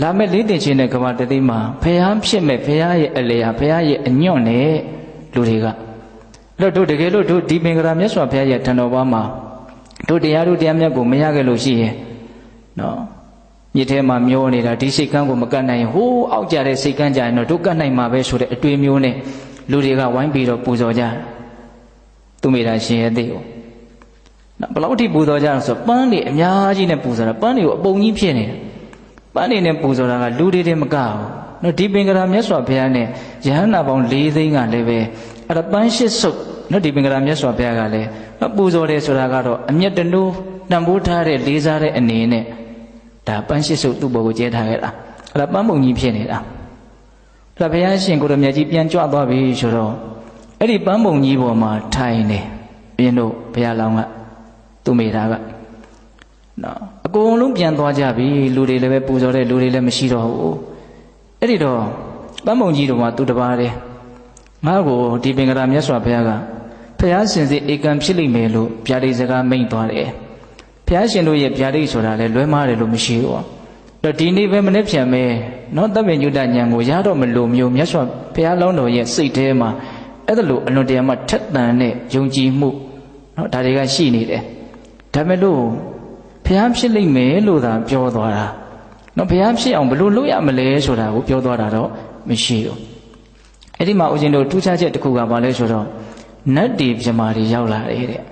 လာမဲ့လေးတင်ချင်းတဲ့ကဘာတသိမှာဖះဖြစ်မဲ့ဖះရဲ့အလေဟာဖះရဲ့အညွန့်နဲ့လူတွေကအဲ့တော့တို့တကယ်လို့တို့ဒီပင်ကရာမြတ်စွာဘုရားရဲ့ထံတော်ဘာမှာတို့တရားတို့တရားမြတ်ကိုမရခဲ့လို့ရှိရင်နော်မြစ်ထဲမှာမျောနေတာဒီစိတ်ကန်းကိုမကတ်နိုင်ရင်ဟိုးအောက်ကြတဲ့စိတ်ကန်းကြရင်တော့တို့ကတ်နိုင်မှာပဲဆိုတဲ့အတွေ့မျိုးနဲ့လူတွေကဝိုင်းပြီးတော့ပူဇော်ကြတယ်သူမိတာရှင်ရဲ့သိကိုနော်ဘယ်လောက်ထိပူဇော်ကြလဲဆိုတော့ပန်းတွေအများကြီးနဲ့ပူဇော်တာပန်းတွေကိုအပုံကြီးဖြစ်နေတယ် ပန်းတွေနဲ့ပူဇော်တာကလူတွေတည်းမကဘူးနော်ဒီပင်ကရာမြတ်စွာဘုရားနဲ့ယဟန္တာပေါင်း၄သိန်းကလည်းပဲအဲ့ဒါပန်းရှစ်စုပ်နော်ဒီပင်ကရာမြတ်စွာဘုရားကလည်းနော်ပူဇော်တယ်ဆိုတာကတော့အမျက်တနိုးတန်ဖိုးထားတဲ့လေးစားတဲ့အနေနဲ့ဒါပန်းရှစ်စုပ်သူ့ဘောကိုကျဲထားခဲ့တာအဲ့ဒါပန်းပုံကြီးဖြစ်နေတာအဲ့ဒါဘုရားရှင်ကိုရမြတ်ကြီးပြန်ကြွသွားပြီဆိုတော့အဲ့ဒီပန်းပုံကြီးပေါ်မှာထိုင်နေပြင်းတို့ဘုရားလောင်းကသူ့မိသားက နော်အကုန်လုံးပြန်သွားကြပြီလူတွေလည်းပဲပူဇော်တဲ့လူတွေလည်းမရှိတော့ဘူးအဲ့ဒီတော့ပန်းပုံကြီးတော်မှာသူတပါးတယ်ငါ့ကိုဒီပင်ကရာမြတ်စွာဘုရားကဘုရားရှင်စီဧကံဖြစ်လိမ့်မယ်လို့ဗျာဒိတ်စကားမိန့်သွားတယ်ဘုရားရှင်တို့ရဲ့ဗျာဒိတ်ဆိုတာလည်းလွဲမားတယ်လို့မရှိဘူးတော့ဒီနေ့ပဲမနေ့ပြန်မယ်နော်တပ်ပင်ညုတဉာဏ်ကိုရတော့မလို့မျိုးမြတ်စွာဘုရားလောင်းတော်ရဲ့စိတ်ထဲမှာအဲ့ဒါလို့အလွန်တရာမှထက်သန်တဲ့ယုံကြည်မှုနော်ဒါတွေကရှိနေတယ်ဒါမဲ့လို့ ဘုရားဖြစ်လိမ့်မယ်လို့သာပြောသွားတာနော်ဘုရားဖြစ်အောင်ဘယ်လိုလုပ်ရမလဲဆိုတာကိုပြောသွားတာတော့မရှိဘူးအဲ့ဒီမှာဦးဇင်းတို့ထူးခြားချက်တစ်ခုကဘာလဲဆိုတော့နတ်တီပြမာတွေရောက်လာတယ်တဲ့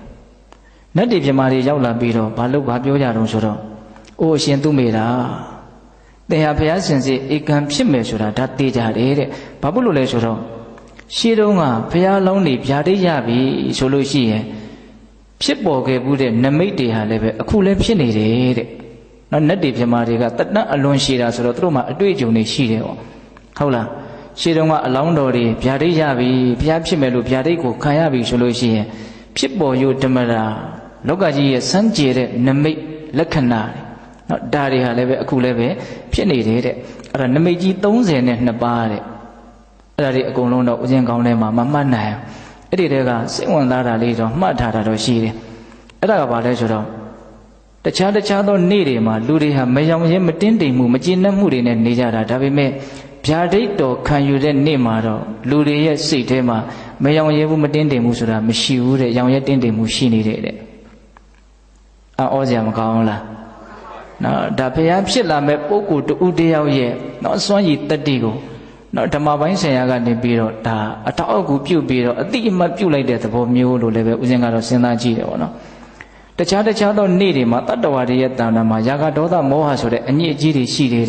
နတ်တီပြမာတွေရောက်လာပြီးတော့ဘာလို့ဘာပြောကြတော့ဆိုတော့အိုးအရှင်သူမိတာသင်ဟာဘုရားရှင်စီဧကံဖြစ်မယ်ဆိုတာဒါသိကြတယ်တဲ့ဘာဖြစ်လို့လဲဆိုတော့ရှေးတုန်းကဘုရားလောင်းနေဗျာဒိတ်ရပြီဆိုလို့ရှိရင် ဖြစ်ပေါ်ခဲ့မှုတဲ့နမိတ်တွေဟာလည်းပဲအခုလည်းဖြစ်နေတယ်တဲ့နော်နတ်တီပြမာတွေကတတန်းအလွန်ရှိတာဆိုတော့သူတို့မှအတွေ့အကြုံတွေရှိတယ်ပေါ့ဟုတ်လားရှေးတုန်းကအလောင်းတော်တွေဗျာဒိတ်ရပြီဘုရားဖြစ်မယ်လို့ဗျာဒိတ်ကိုခံရပြီဆိုလို့ရှိရင်ဖြစ်ပေါ်ယုဓမ္မရာလောကကြီးရဲ့စမ်းကြဲတဲ့နမိတ်လက္ခဏာတွေနော်ဒါတွေဟာလည်းပဲအခုလည်းပဲဖြစ်နေတယ်တဲ့အဲ့ဒါနမိတ်ကြီး30နဲ့2ပါးတဲ့အဲ့ဒါတွေအကုန်လုံးတော့ဥစဉ်ကောင်းထဲမှာမမှတ်နိုင် အဲ့ဒီတဲကစိတ်ဝင်စားတာလေးတော့မှတ်ထားတာတော့ရှိတယ်အဲ့ဒါကဘာလဲဆိုတော့တခြားတခြားသောနေ့တွေမှာလူတွေဟာမယောင်ရဲမတင်းတိမ်မှုမကျေနပ်မှုတွေနဲ့နေကြတာဒါပေမဲ့ဗျာဒိတ်တော်ခံယူတဲ့နေ့မှာတော့လူတွေရဲ့စိတ်ထဲမှာမယောင်ရဲဘူးမတင်းတိမ်မှုဆိုတာမရှိဘူးတဲ့ရောင်ရဲတင်းတိမ်မှုရှိနေတဲ့တဲ့အော်စရာမကောင်းဘူးလားနော်ဒါဘုရားဖြစ်လာမဲ့ပုဂ္ဂိုလ်တူတယောက်ရဲ့နော်စွမ်းရည်တတ္တိကို နော်ဓမ္မပိုင်းဆရာကနေပြီးတော့ဒါအထောက်အကူပြုပြီးတော့အတိအမှတ်ပြုလိုက်တဲ့သဘောမျိုးလို့လည်းပဲဦးဇင်းကတော့စဉ်းစားကြည့်တယ်ပေါ့နော်တခြားတခြားသောနေ့တွေမှာတတ္တဝါတွေရဲ့တဏ္ဍာမှာယာကဒေါသမောဟဆိုတဲ့အညစ်အကြေးတွေရှိတယ်